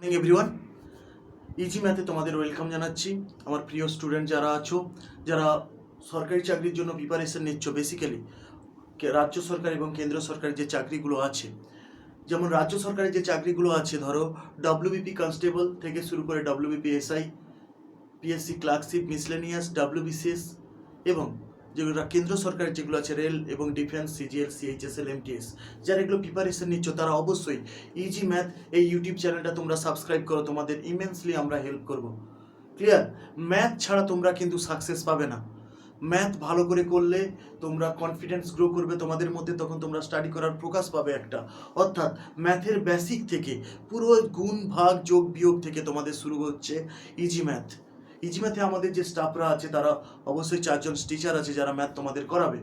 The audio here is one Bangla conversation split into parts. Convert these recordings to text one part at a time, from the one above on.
মর্নিং এভরিওয়ান ইজি ম্যাথে তোমাদের ওয়েলকাম জানাচ্ছি। আমার প্রিয় স্টুডেন্ট যারা আছো, যারা সরকারি চাকরির জন্য প্রিপারেশন নিচ্ছ বেসিক্যালি রাজ্য সরকার এবং কেন্দ্র সরকারের যে চাকরিগুলো আছে, যেমন রাজ্য সরকারের যে চাকরিগুলো আছে, ধরো ডব্লিউবিপি কনস্টেবল থেকে শুরু করে WBP SI PSC clerkship miscellaneous WBCS এবং যেগুলো কেন্দ্র সরকারের যেগুলো আছে, রেল এবং ডিফেন্স সিজিএল সিএইচএসএল এমটিএস যারা এগুলো প্রিপারেশন নিচ্ছ তারা অবশ্যই ইজি ম্যাথ এই ইউটিউব চ্যানেলটা তোমরা সাবস্ক্রাইব করো। তোমাদের ইমেন্সলি আমরা হেল্প করব। ক্লিয়ার ম্যাথ ছাড়া তোমরা কিন্তু সাকসেস পাবে না। ম্যাথ ভালো করে করলে তোমরা কনফিডেন্স গ্রো করবে তোমাদের মধ্যে, তখন তোমরা স্টাডি করার প্রকাশ পাবে একটা। অর্থাৎ ম্যাথের বেসিক থেকে পুরো গুণ, ভাগ, যোগ, বিয়োগ থেকে তোমাদের শুরু হচ্ছে ইজি ম্যাথ ইজি ম্যাথে আমাদের যে স্টাফরা আছে, তারা অবশ্যই চারজন টিচার আছে যারা ম্যাথ তোমাদের করাবে।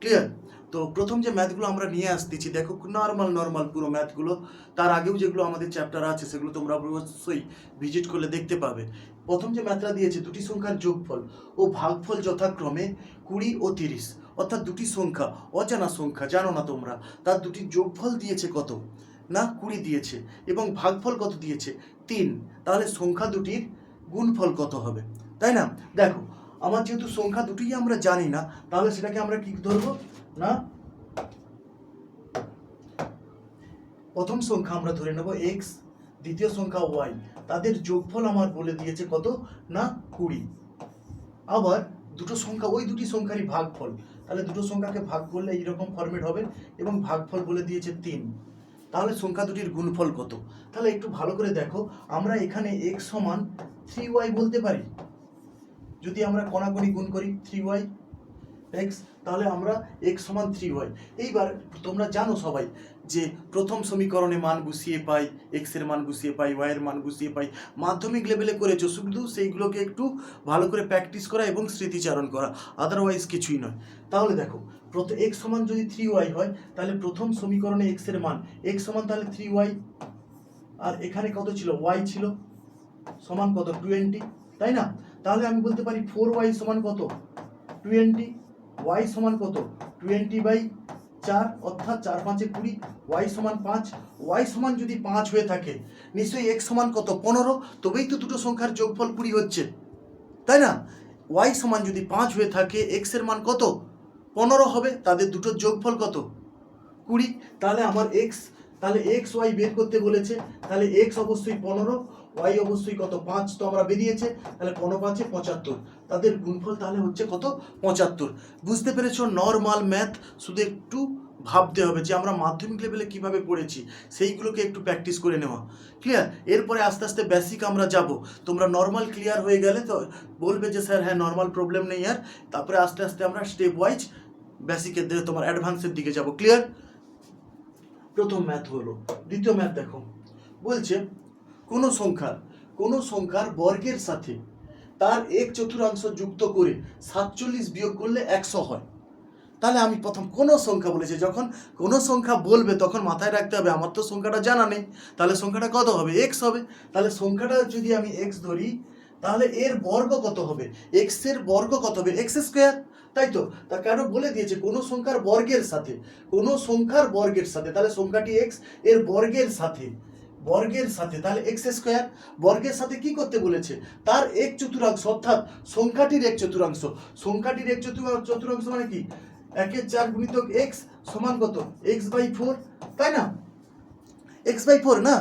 ক্লিয়ার তো প্রথম যে ম্যাথগুলো আমরা নিয়ে আসতেছি, দেখো নর্মাল নর্মাল পুরো ম্যাথগুলো তার আগেও যেগুলো আমাদের চ্যাপ্টার আছে, সেগুলো তোমরা অবশ্যই ভিজিট করলে দেখতে পাবে। প্রথম যে ম্যাথটা দিয়েছে, দুটি সংখ্যার যোগফল ও ভাগফল যথাক্রমে কুড়ি ও তিরিশ। অর্থাৎ দুটি সংখ্যা, অজানা সংখ্যা, জানো না তোমরা? তার দুটি যোগফল দিয়েছে কত? না, কুড়ি দিয়েছে। এবং ভাগফল কত দিয়েছে? তিন। তাহলে সংখ্যা দুটির গুণফল কত হবে? তাই না? দেখো, আমার যেহেতু সংখ্যা দুটিই আমরা জানি না, তাহলে সেটাকে আমরা কি ধরবো? না? প্রথম সংখ্যা আমরা ধরে নেব এক্স দ্বিতীয় সংখ্যা ওয়াই তাদের যোগফল আমার বলে দিয়েছে কত? না, কুড়ি। আবার দুটো সংখ্যা, ওই দুটি সংখ্যারই ভাগফল। তাহলে দুটো সংখ্যাকে ভাগ করলে এইরকম ফরম্যাট হবে এবং ভাগফল বলে দিয়েছে তিন। তাহলে সংখ্যা দুটির গুণফল কত? তাহলে একটু ভালো করে দেখো, আমরা এখানে এক্স সমান থ্রি ওয়াই বলতে পারি? যদি আমরা কণাকণি গুণ করি থ্রি ওয়াই এক্স তাহলে আমরা এক্স সমান থ্রি ওয়াই এইবার তোমরা জানো সবাই যে প্রথম সমীকরণে মান গুছিয়ে পাই এক্সের মান গুছিয়ে পাই ওয়াই এর মান গুছিয়ে পাই। মাধ্যমিক লেভেলে করেছ, শুধু সেইগুলোকে একটু ভালো করে প্র্যাকটিস করা এবং স্মৃতিচারণ করা। আদারওয়াইজ কিছুই নয়। তাহলে দেখো প্রথম এক্স সমান যদি থ্রি ওয়াই হয়, তাহলে প্রথম সমীকরণে এক্সের মান এক্স সমান তাহলে থ্রি ওয়াই আর এখানে কত ছিল? ওয়াই ছিল? সমান কত? টোয়েন্টি তাই না? তাহলে আমি বলতে পারি ফোর ওয়াই সমান কত? টোয়েন্টি ওয়াই সমান কত? টোয়েন্টি বাই চার, অর্থাৎ চার পাঁচে কুড়ি ওয়াই সমান পাঁচ ওয়াই সমান যদি পাঁচ হয়ে থাকে, নিশ্চয়ই এক্স সমান কত? পনেরো, তবেই তো দুটো সংখ্যার যোগফল কুড়ি হচ্ছে। তাই না? ওয়াই সমান যদি পাঁচ হয়ে থাকে এক্সের মান কত? পনেরো হবে, তাদের দুটোর যোগফল কত? কুড়ি। তাহলে আমার এক্স তাহলে এক্স ওয়াই বের করতে বলেছে, তাহলে এক্স অবশ্যই পনেরো ওয়াই অবশ্যই কত? পাঁচ তো আমরা বেরিয়েছে, তাহলে পনেরো পাঁচে? পঁচাত্তর। তাদের গুণফল তাহলে হচ্ছে কত? পঁচাত্তর। বুঝতে পেরেছ? নর্মাল ম্যাথ শুধু একটু ভাবতে হবে যে আমরা মাধ্যমিক লেভেলে কীভাবে পড়েছি, সেইগুলোকে একটু প্র্যাকটিস করে নেওয়া। ক্লিয়ার এরপরে আস্তে আস্তে বেসিক আমরা যাব। তোমরা নর্মাল ক্লিয়ার হয়ে গেলে তো বলবে যে স্যার হ্যাঁ নর্মাল প্রবলেম নেই আর। তারপরে আস্তে আস্তে আমরা স্টেপ ওয়াইজ বেসিকের দিকে তোমার অ্যাডভান্সের দিকে যাব। ক্লিয়ার প্রথম ম্যাথ হলো। দ্বিতীয় ম্যাথ দেখো। বলছে কোনো সংখ্যার কোনো সংখ্যার বর্গের সাথে তার এক চতুর্থাংশ যুক্ত করে সাতচল্লিশ বিয়োগ করলে একশো হয়। তাহলে আমি প্রথম কোনো সংখ্যা বলেছি? যখন কোনো সংখ্যা বলবে, তখন মাথায় রাখতে হবে, আমার তো সংখ্যাটা জানা নেই। তাহলে সংখ্যাটা কত হবে? এক্স হবে। তাহলে সংখ্যাটা যদি আমি এক্স ধরি, তাহলে এর বর্গ কত হবে? এক্সের বর্গ কত হবে? এক্স স্কোয়ার তাই তো? তা কেন বলে দিয়েছে? কোনো সংখ্যার বর্গের সাথে, কোনো সংখ্যার বর্গের সাথে, তাহলে সংখ্যাটি এক্সের বর্গের সাথে বর্গের সাথে, তাহলে এক্স স্কোয়ার বর্গের সাথে কি করতে বলেছে? তার এক চতুর্থাংশ, অর্থাৎ সংখ্যাটির এক চতুর্থাংশ। সংখ্যাটির এক চতুর্থাংশ মানে কি? একের চার গুণিতক এক্স সমান কত? এক্স বাই ফোর তাই না? এক্স বাই ফোর না?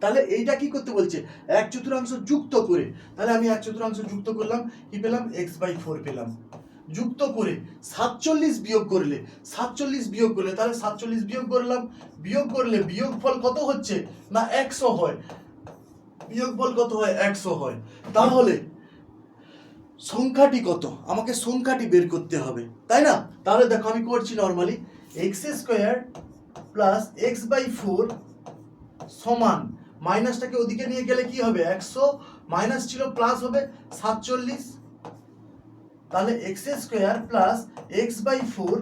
তাহলে এইটা কি করতে বলছে? এক চতুর্থাংশ যুক্ত করে। তাহলে আমি এক চতুর্থাংশ যুক্ত করলাম, কি পেলাম? এক্স বাই ফোর পেলাম। যুক্ত করে সাতচল্লিশ বিয়োগ করলে, সাতচল্লিশ বিয়োগ করলে, তাহলে সাতচল্লিশ বিয়োগ করলাম, বিয়োগ করলে বিয়োগ ফল কত হচ্ছে? না, একশো হয়। বিয়োগ ফল কত হয়? একশো হয়। তাহলে সংখ্যাটি কত? আমাকে সংখ্যাটি বের করতে হবে, তাই না? তাহলে দেখো আমি করছি normally X square plus X by four সমান মাইনাসটাকে ওদিকে নিয়ে গেলে কি হবে? একশো মাইনাস ছিল প্লাস হবে, সাতচল্লিশ তাহলে X square plus X by four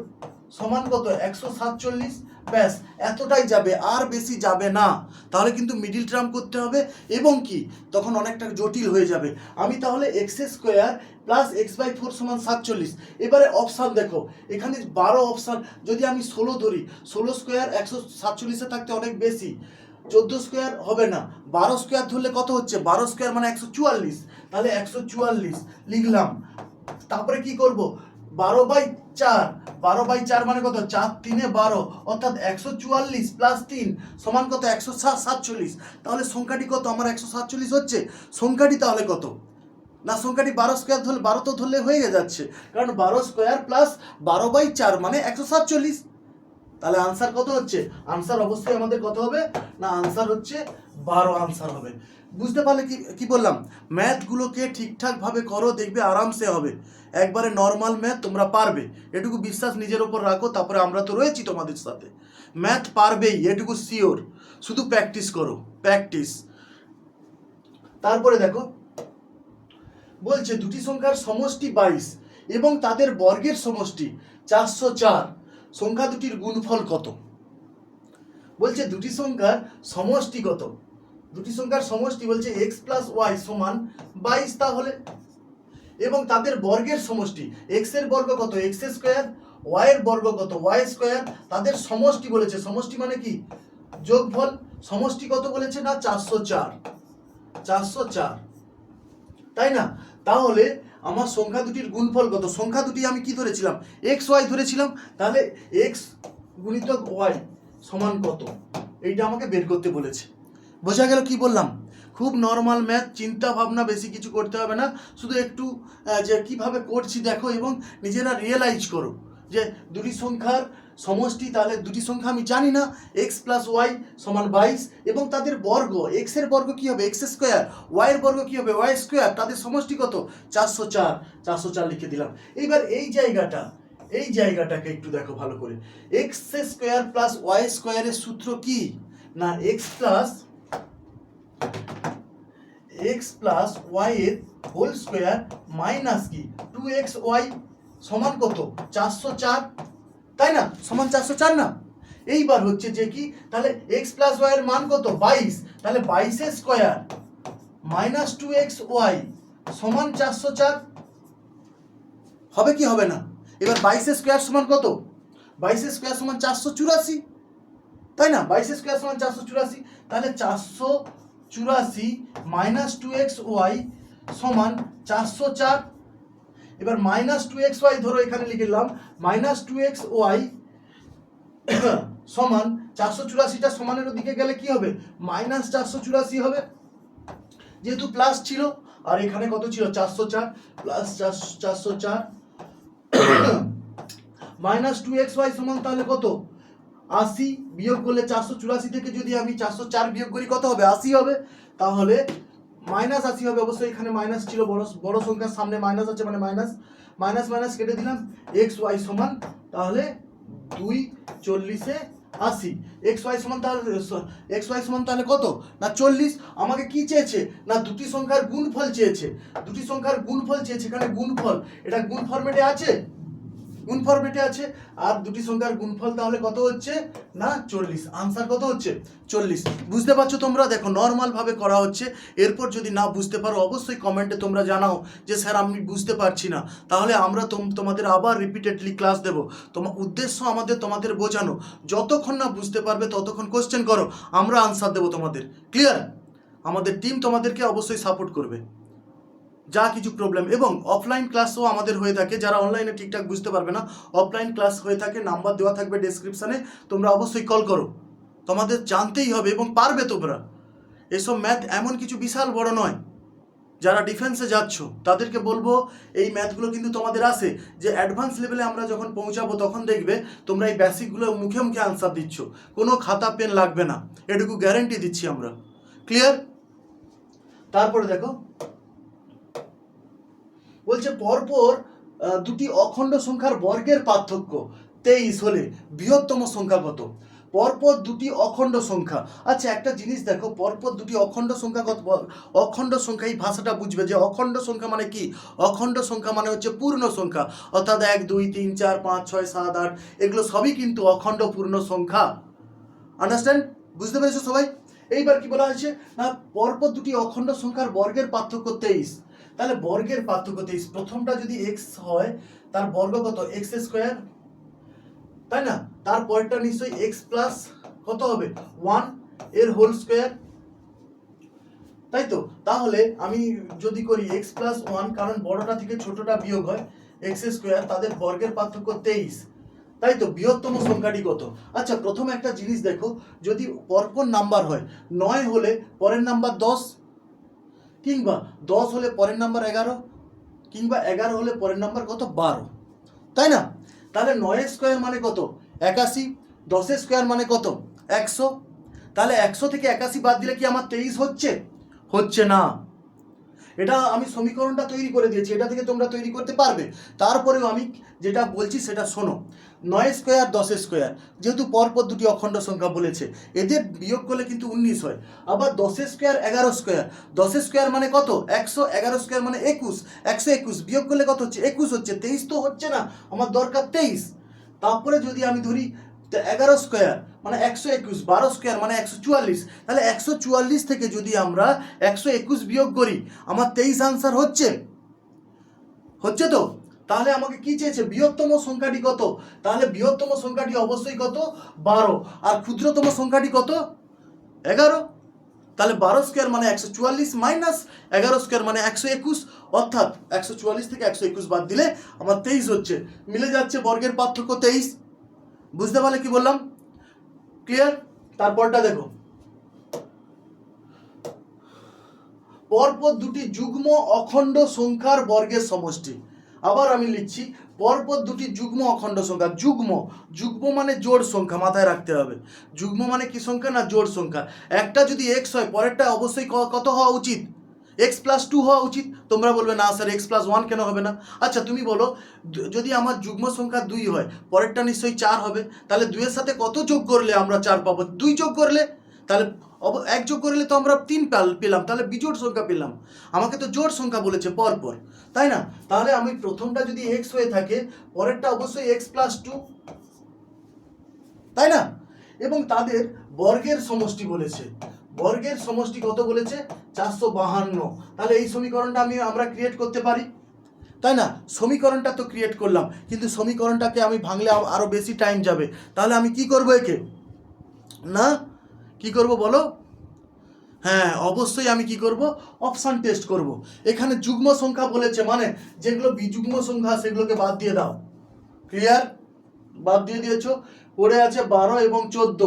সমান কত? একশো সাতচল্লিশ। ব্যাস, এতটাই যাবে, আর বেশি যাবে না। তাহলে কিন্তু মিডিল টার্ম করতে হবে, এবং কি? তখন অনেকটা জটিল হয়ে যাবে। আমি তাহলে X square plus X by four সমান সাতচল্লিশ। এবারে অপশান দেখো। এখানে বারো অপশান যদি আমি ষোলো ধরি, ষোলো স্কোয়ার একশো সাতচল্লিশে থাকতে অনেক বেশি। চোদ্দ স্কোয়ার হবে না। বারো স্কোয়ার ধরলে কত হচ্ছে? বারো স্কোয়ার মানে একশো চুয়াল্লিশ। তাহলে একশো চুয়াল্লিশ লিখলাম। তারপরে কি করব? বারো বাই চার। বারো বাই চার মানে কত? চার তিনে বারো। অর্থাৎ একশো চুয়াল্লিশ প্লাস তিন সমান কত? একশো সাতচল্লিশ। তাহলে সংখ্যাটি কত? আমার একশো সাতচল্লিশ হচ্ছে। সংখ্যাটি তাহলে কত? না, সংখ্যাটি বারো স্কোয়ার ধরলে বারো তো ধরলে হয়ে যাচ্ছে। কারণ বারো স্কোয়ার প্লাস বারো বাই চার মানে একশো সাতচল্লিশ। তাহলে আনসার কত হচ্ছে? আনসার অবশ্যই আমাদের কত হবে? না আনসার হচ্ছে বারো আনসার হবে। বুঝতে পারলে কি কি বললাম? ম্যাথগুলোকে ঠিকঠাকভাবে করো, দেখবে আরামসে হবে। একবারে নর্মাল ম্যাথ তোমরা পারবে। এটুকু বিশ্বাস নিজের ওপর রাখো, তারপরে আমরা তো রয়েছি তোমাদের সাথে। ম্যাথ পারবেই, এটুকু শিওর শুধু প্র্যাকটিস করো প্র্যাকটিস তারপরে দেখো, বলছে দুটি সংখ্যার সমষ্টি বাইশ এবং তাদের বর্গের সমষ্টি চারশো চার। সংখ্যা দুটির গুণফল কত? বলছে দুটি সংখ্যার সমষ্টি কত? দুটি সংখ্যার সমষ্টি বলছে এক্স প্লাস ওয়াই সমান বাইশ তাহলে, এবং তাদের বর্গের সমষ্টি এক্সের বর্গ কত? এক্স স্কোয়ার ওয়াই এর বর্গ কত? ওয়াই স্কোয়ার তাদের সমষ্টি বলেছে। সমষ্টি মানে কি? যোগফল, সমষ্টি কত বলেছে না? চারশো চার। চারশো চার। তাই না? তাহলে আমার সংখ্যা দুটির গুণফল কত? সংখ্যা দুটি আমি কি ধরেছিলাম? এক্স ওয়াই ধরেছিলাম, তাহলে এক্স গুণিতক ওয়াই সমান কত? এইটা আমাকে বের করতে বলেছে। বোঝা গেল কি বললাম? খুব নর্মাল ম্যাথ চিন্তা ভাবনা বেশি কিছু করতে হবে না। শুধু একটু যে কীভাবে করছি দেখো এবং নিজেরা রিয়েলাইজ করো যে দুটি সংখ্যার সমষ্টি, তাহলে দুটি সংখ্যা আমি জানি না। এক্স প্লাস ওয়াই সমান বাইশ এবং তাদের বর্গ এক্সের বর্গ কি হবে? এক্স স্কোয়ার ওয়াই এর বর্গ কি হবে? ওয়াই স্কোয়ার তাদের সমষ্টি কত? চারশো চার চারশো চার লিখে দিলাম। এইবার এই জায়গাটা, এই জায়গাটাকে একটু দেখো ভালো করে। এক্স স্কোয়ার প্লাস ওয়াই স্কোয়ারের সূত্র কি? না X plus X plus Y এর হোল স্কোয়ার মাইনাস কি? টু এক্স ওয়াই সমান কত? চারশো চার। তাই না? সমান চারশো চার না? এইবার হচ্ছে যে কি? তাহলে এক্স প্লাস ওয়াই এর মান কত? বাইশ। তাহলে বাইশের square minus two x y সমান চারশো চার। হবে কি হবে না? এবার বাইশের স্কোয়ার সমান কত? বাইশের স্কোয়ার সমান চারশো চুরাশি। তাই না? বাইশের স্কোয়ার সমান চারশো চুরাশি। তাহলে চারশো চুরাশি মাইনাস টু এক্স ওয়াই সমান চারশো চার। এবার মাইনাস টু এক্স ওয়াই ধরো এখানে লিখে লিখলাম মাইনাস টু এক্স ওয়াই সমান চারশো চুরাশিটা সমানের দিকে গেলে কি হবে? মাইনাস চারশো চুরাশি হবে। যেহেতু প্লাস ছিল, আর এখানে কত ছিল? চারশো চার প্লাস চারশো চার। মাইনাস টু এক্স ওয়াই সমান তাহলে কত? আশি বিয়োগ করলে চারশো চুরাশি থেকে যদি আমি চারশো চার বিয়োগ করি, কত হবে? আশি হবে। তাহলে মাইনাস আশি হবে। অবশ্যই এখানে মাইনাস ছিল বড় বড় সংখ্যার সামনে মাইনাস আছে মানে মাইনাস মাইনাস মাইনাস কেটে দিলাম। এক্স ওয়াই সমান, তাহলে দুই চল্লিশে আশি। এক্স ওয়াই সমান তাহলে এক্স ওয়াই সমান তাহলে কত? না চল্লিশ। আমাকে কি চেয়েছে? না দুটি সংখ্যার গুণফল চেয়েছে। দুটি সংখ্যার গুণফল চেয়েছে। এখানে গুণফল, এটা গুণ ফর্মেটে আছে? গুণ ফরম্যাটে আছে। আর দুটি সংখ্যার গুণফল তাহলে কত হচ্ছে? না, চল্লিশ। আনসার কত হচ্ছে? চল্লিশ। বুঝতে পারছ তোমরা? দেখো নর্মাল ভাবে করা হচ্ছে। এরপর যদি না বুঝতে পারো, অবশ্যই কমেন্টে তোমরা জানাও যে, স্যার, আমি বুঝতে পারছি না। তাহলে আমরা তোম- তোমাদের আবার রিপিটেডলি ক্লাস দেব। তোমার উদ্দেশ্য আমাদের তোমাদের বোঝানো। যতক্ষণ না বুঝতে পারবে, ততক্ষণ কোশ্চেন করো। আমরা আনসার দেবো তোমাদের। ক্লিয়ার আমাদের টিম তোমাদেরকে অবশ্যই সাপোর্ট করবে। যা কিছু প্রবলেম এবং অফলাইন ক্লাসও আমাদের হয়ে থাকে। যারা অনলাইনে ঠিকঠাক বুঝতে পারবে না অফলাইন ক্লাস হয়ে থাকে নাম্বার দেওয়া থাকবে ডেসক্রিপশানে তোমরা অবশ্যই কল করো। তোমাদের জানতেই হবে এবং পারবে তোমরা। এসব ম্যাথ এমন কিছু বিশাল বড় নয়। যারা ডিফেন্সে যাচ্ছ, তাদেরকে বলব, এই ম্যাথগুলো কিন্তু তোমাদের আসে যে অ্যাডভান্স লেভেলে আমরা যখন পৌঁছাবো, তখন দেখবে তোমরা এই বেসিকগুলো মুখে মুখে আনসার দিচ্ছ। কোনো খাতা পেন লাগবে না। এটুকু গ্যারেন্টি দিচ্ছি আমরা। ক্লিয়ার তারপরে দেখো বলছে, পরপর দুটি অখণ্ড সংখ্যার বর্গের পার্থক্য, তেইশ হলে বৃহত্তম সংখ্যা কত? পরপর দুটি অখণ্ড সংখ্যা। আচ্ছা একটা জিনিস দেখো, পরপর দুটি অখণ্ড সংখ্যা কত? অখণ্ড সংখ্যা এই ভাষাটা বুঝবে যে অখণ্ড সংখ্যা মানে কি? অখণ্ড সংখ্যা মানে হচ্ছে পূর্ণ সংখ্যা। অর্থাৎ এক, দুই, তিন, চার, পাঁচ, ছয়, সাত, আট, এগুলো সবই কিন্তু অখণ্ড পূর্ণ সংখ্যা। আন্ডারস্ট্যান্ড বুঝতে পেরেছ সবাই? এইবার কি বলা হয়েছে? না, পরপর দুটি অখণ্ড সংখ্যার বর্গের পার্থক্য তেইশ। তাহলে বর্গের পার্থক্য তেইশ প্রথমটা যদি এক্স হয়, তার বর্গ কত? এক্স স্কোয়ার তাই না? তার পরেরটা নিশ্চয়ই এক্স প্লাস কত হবে? ওয়ানের হোল স্কোয়ার তাই তো? তাহলে আমি যদি করি এক্স প্লাস ওয়ান কারণ বড়টা থেকে ছোটটা বিয়োগ হয় এক্স স্কোয়ার তাদের বর্গের পার্থক্য তেইশ। তাই তো? বৃহত্তম সংখ্যাটি কত? আচ্ছা প্রথম একটা জিনিস দেখো, যদি পরপর নাম্বার হয়, নয় হলে পরের নাম্বার দশ। কিংবা দশ হলে পরের নাম্বার এগারো, কিংবা এগারো হলে পরের নাম্বার কত? বারো। তাই না? তাহলে নয়ের স্কোয়ার মানে কত? একাশি। দশের স্কোয়ার মানে কত? একশো। তাহলে একশো থেকে একাশি বাদ দিলে কি আমার তেইশ হচ্ছে? হচ্ছে না। এটা আমি সমীকরণটা তৈরি করে দিয়েছি, এটা থেকে তোমরা তৈরি করতে পারবে। তারপরেও আমি যেটা বলছি সেটা শোনো। নয় স্কোয়ার, দশ স্কোয়ার, যেহেতু পরপর দুটি অখণ্ড সংখ্যা বলেছে, এদের বিয়োগ করলে কিন্তু উনিশ হয়। আবার দশের স্কোয়ার, এগারো স্কোয়ার দশের স্কোয়ার মানে কত? একশো, এগারো স্কোয়ার মানে একুশ, একশো একুশ, বিয়োগ করলে কত হচ্ছে? একুশ হচ্ছে, তেইশ তো হচ্ছে না, আমার দরকার তেইশ। তারপরে যদি আমি ধরি এগারো স্কোয়ার মানে একশো একুশ, বারো স্কোয়ার মানে একশো চুয়াল্লিশ। তাহলে একশো চুয়াল্লিশ থেকে যদি আমরা একশো একুশ বিয়োগ করি, আমার তেইশ আনসার হচ্ছে। হচ্ছে তো? তাহলে আমাকে কি চেয়েছে? বৃহত্তম সংখ্যাটি কত? তাহলে বৃহত্তম সংখ্যাটি অবশ্যই কত? বারো। আর ক্ষুদ্রতম সংখ্যাটি কত? এগারো। তাহলে বারো স্কোয়ার মানে একশো চুয়াল্লিশ মাইনাস এগারো স্কোয়ার মানে একশো একুশ। অর্থাৎ একশো চুয়াল্লিশ থেকে একশো একুশ বাদ দিলে আমার তেইশ হচ্ছে। মিলে যাচ্ছে বর্গের পার্থক্য তেইশ। বুঝতে পারলে কি বললাম? ক্লিয়ার তারপরটা দেখো। পরপর দুটি যুগ্ম অখণ্ড সংখ্যার বর্গের সমষ্টি। আবার আমি লিখছি, পরপর দুটি যুগ্ম অখণ্ড সংখ্যা। যুগ্ম। যুগ্ম মানে জোড় সংখ্যা, মাথায় রাখতে হবে। যুগ্ম মানে কি সংখ্যা না জোড় সংখ্যা? একটা যদি এক্স হয়, পরেরটা অবশ্যই কত হওয়া উচিত? এক্স প্লাস টু হওয়া উচিত। তোমরা বলবে, না স্যার এক্স প্লাস ওয়ান কেন হবে না? আচ্ছা তুমি বলো যদি আমার যুগ্ম সংখ্যা দুই হয়, পরেরটা নিশ্চয়ই চার হবে। তাহলে দুইয়ের সাথে কত যোগ করলে আমরা চার পাবো? দুই যোগ করলে? তাহলে এক যোগ করলে তো আমরা তিন পাল- পেলাম। তাহলে বিজোড় সংখ্যা পেলাম। আমাকে তো জোড় সংখ্যা বলেছে পর পর তাই না? তাহলে আমি প্রথমটা যদি এক্স হয়ে থাকে, পরেরটা অবশ্যই এক্স প্লাস টু তাই না? এবং তাদের বর্গের সমষ্টি বলেছে। বর্গের সমষ্টি কত বলেছে? চারশো বাহান্ন। তাহলে এই সমীকরণটা আমি, আমরা ক্রিয়েট করতে পারি। তাই না? সমীকরণটা তো ক্রিয়েট করলাম, কিন্তু সমীকরণটাকে আমি ভাঙলে আরও বেশি টাইম যাবে। তাহলে আমি কি করব একে? না? কি করব বলো? হ্যাঁ অবশ্যই আমি কি করব? অপশান টেস্ট করব। এখানে যুগ্ম সংখ্যা বলেছে মানে যেগুলো বিযুগ্ম সংখ্যা, সেগুলোকে বাদ দিয়ে দাও। ক্লিয়ার বাদ দিয়ে দিয়েছ। পড়ে আছে বারো এবং চোদ্দ।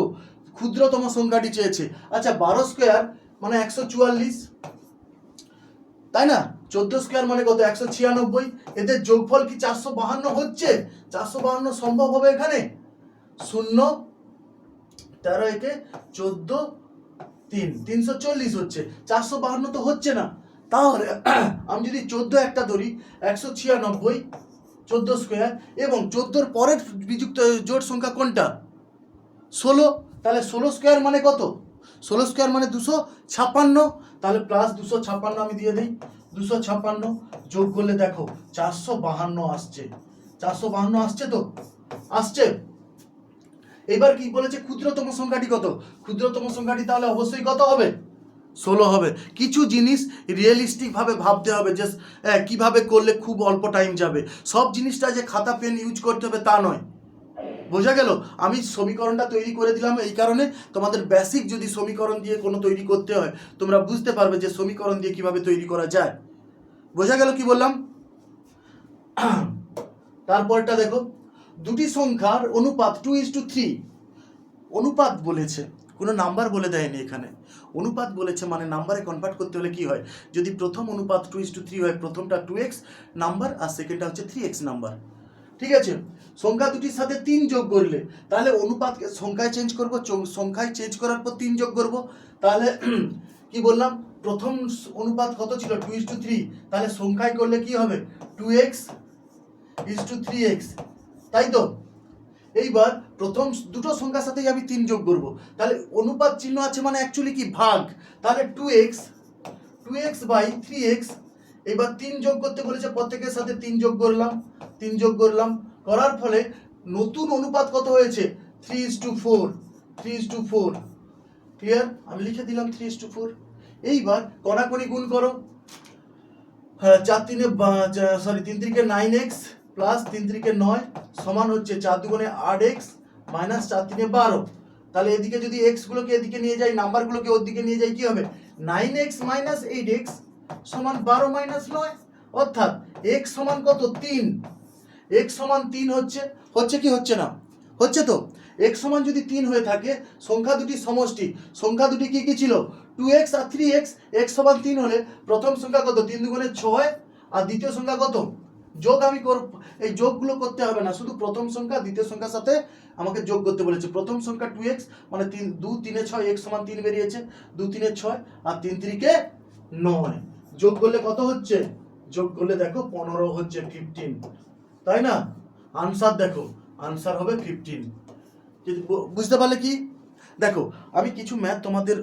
ক্ষুদ্রতম সংখ্যাটি চেয়েছে। আচ্ছা বারো স্কোয়ার মানে একশো চুয়াল্লিশ। তাই না? চোদ্দ স্কোয়ার মানে কত? একশো ছিয়ানব্বই। এদের যোগফল কি চারশো বাহান্ন হচ্ছে? চারশো বাহান্ন সম্ভব হবে এখানে? শূন্য, তেরো একে চোদ্দ, তিন। তিনশো চল্লিশ হচ্ছে। চারশো বাহান্ন তো হচ্ছে না। তাহলে, আমি যদি চোদ্দ একটা ধরি, একশো ছিয়ানব্বই, চোদ্দ স্কোয়ার এবং চোদ্দোর পরের বিযুক্ত জোট সংখ্যা কোনটা? ষোলো। তাহলে ষোলো স্কোয়ার মানে কত? ষোলো স্কোয়ার মানে দুশো ছাপ্পান্ন। তাহলে প্লাস দুশো ছাপ্পান্ন আমি দিয়ে দিই। দুশো ছাপ্পান্ন যোগ করলে দেখো চারশো বাহান্ন আসছে। চারশো বাহান্ন আসছে তো? আসছে। এবার কি বলেছে? ক্ষুদ্রতম সংখ্যাটি কত? ক্ষুদ্রতম সংখ্যাটি তাহলে অবশ্যই কত হবে? ষোলো হবে। কিছু জিনিস রিয়েলিস্টিক ভাবে ভাবতে হবে যে কীভাবে করলে খুব অল্প টাইম যাবে। সব জিনিসটা যে খাতা, পেন ইউজ করতে হবে তা নয়। বোঝা গেল, আমি সমীকরণটা তৈরি করে দিলাম এই কারণে তোমাদের বেসিক যদি সমীকরণ দিয়ে কোনো তৈরি করতে হয়, তোমরা বুঝতে পারবে যে সমীকরণ দিয়ে কীভাবে তৈরি করা যায়। বোঝা গেল কি বললাম? তারপরটা দেখো, দুটি সংখ্যার অনুপাত টু ইজ টু থ্রি অনুপাত বলেছে, কোনো নাম্বার বলে দেয়নি এখানে। অনুপাত বলেছে মানে নাম্বারে কনভার্ট করতে হলে কি হয়? যদি প্রথম অনুপাত টু ইজ টু থ্রি হয়, প্রথমটা টু এক্স নাম্বার আর সেকেন্ডটা হচ্ছে থ্রি এক্স নাম্বার ঠিক আছে? সংখ্যা দুটির সাথে তিন যোগ করলে, তাহলে অনুপাতকে সংখ্যায় চেঞ্জ করব সংখ্যায় চেঞ্জ করার পর তিন যোগ করব। তাহলে কি বললাম? প্রথম অনুপাত কত ছিল? টু ইজ টু থ্রি তাহলে সংখ্যায় করলে কি হবে? Two x is two three x তাই তো? এইবার প্রথম দুটো সংখ্যার সাথেই আমি তিন যোগ করব। তাহলে অনুপাত চিহ্ন আছে মানে অ্যাকচুয়ালি কি? ভাগ। তাহলে two x two x by three x এবার তিন যোগ করতে বলেছে, প্রত্যেকের সাথে তিন যোগ করলাম, তিন যোগ করলাম। করার ফলে নতুন অনুপাত কত হয়েছে? Three is two four three is two four clear আমি লিখে দিলাম থ্রি ইস টু ফোর এইবার কণাকণি গুণ করো। হ্যাঁ চার তিনে সরি তিন তিরিকে নাইন এক্স প্লাস তিন তিরিকে নয় সমান হচ্ছে চার দুগুণে আট এক্স মাইনাস চার তিনে বারো। তাহলে এদিকে যদি এক্স গুলোকে এদিকে নিয়ে যাই নাম্বারগুলোকে ওর দিকে নিয়ে যাই, কি হবে? Nine x minus eight x সমান বারো মাইনাস নয়, অর্থাৎ এক্স সমান কত? তিন। এক্স সমান তিন হচ্ছে হচ্ছে কি হচ্ছে না? হচ্ছে তো? এক্স সমান যদি তিন হয়ে থাকে, সংখ্যা দুটি সমষ্টি। সংখ্যা দুটি কি কি ছিল? টু এক্স আর থ্রি এক্স এক্স সমান তিন হলে প্রথম সংখ্যা কত? তিন দুগুণে ছয়। আর দ্বিতীয় সংখ্যা কত? যোগ আমি করব এই যোগগুলো করতে হবে না। শুধু প্রথম সংখ্যা, দ্বিতীয় সংখ্যার সাথে আমাকে যোগ করতে বলেছে। প্রথম সংখ্যা টু এক্স মানে তিন, দু, তিনে ছয় এক্স সমান তিন বেরিয়েছে। দু, তিনে ছয়, আর তিন তিরিকে নয়। যোগ করলে কত হচ্ছে? যোগ করলে দেখো পনেরো হচ্ছে ফিফটিন তাই না? আনসার দেখো আনসার হবে ফিফটিন বুঝতে পারলে কি? দেখো, আমি কিছু ম্যাথ তোমাদের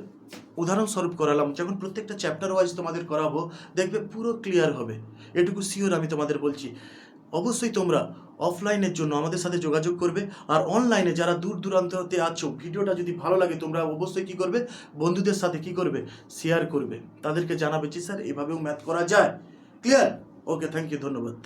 উদাহরণস্বরূপ করালাম, যখন প্রত্যেকটা চ্যাপ্টার ওয়াইজ তোমাদের করাবো, দেখবে পুরো ক্লিয়ার হবে। এটুকু শিওর আমি তোমাদের বলছি। অবশ্যই তোমরা অফলাইনের জন্য আমাদের সাথে যোগাযোগ করবে। আর অনলাইনে যারা দূর দূরান্ততে আছো, ভিডিওটা যদি ভালো লাগে, তোমরা অবশ্যই কি করবে? বন্ধুদের সাথে কি করবে? শেয়ার করবে। তাদেরকে জানাবে যে, স্যার, এভাবেও ম্যাথ করা যায়? ক্লিয়ার ওকে থ্যাংক ইউ ধন্যবাদ।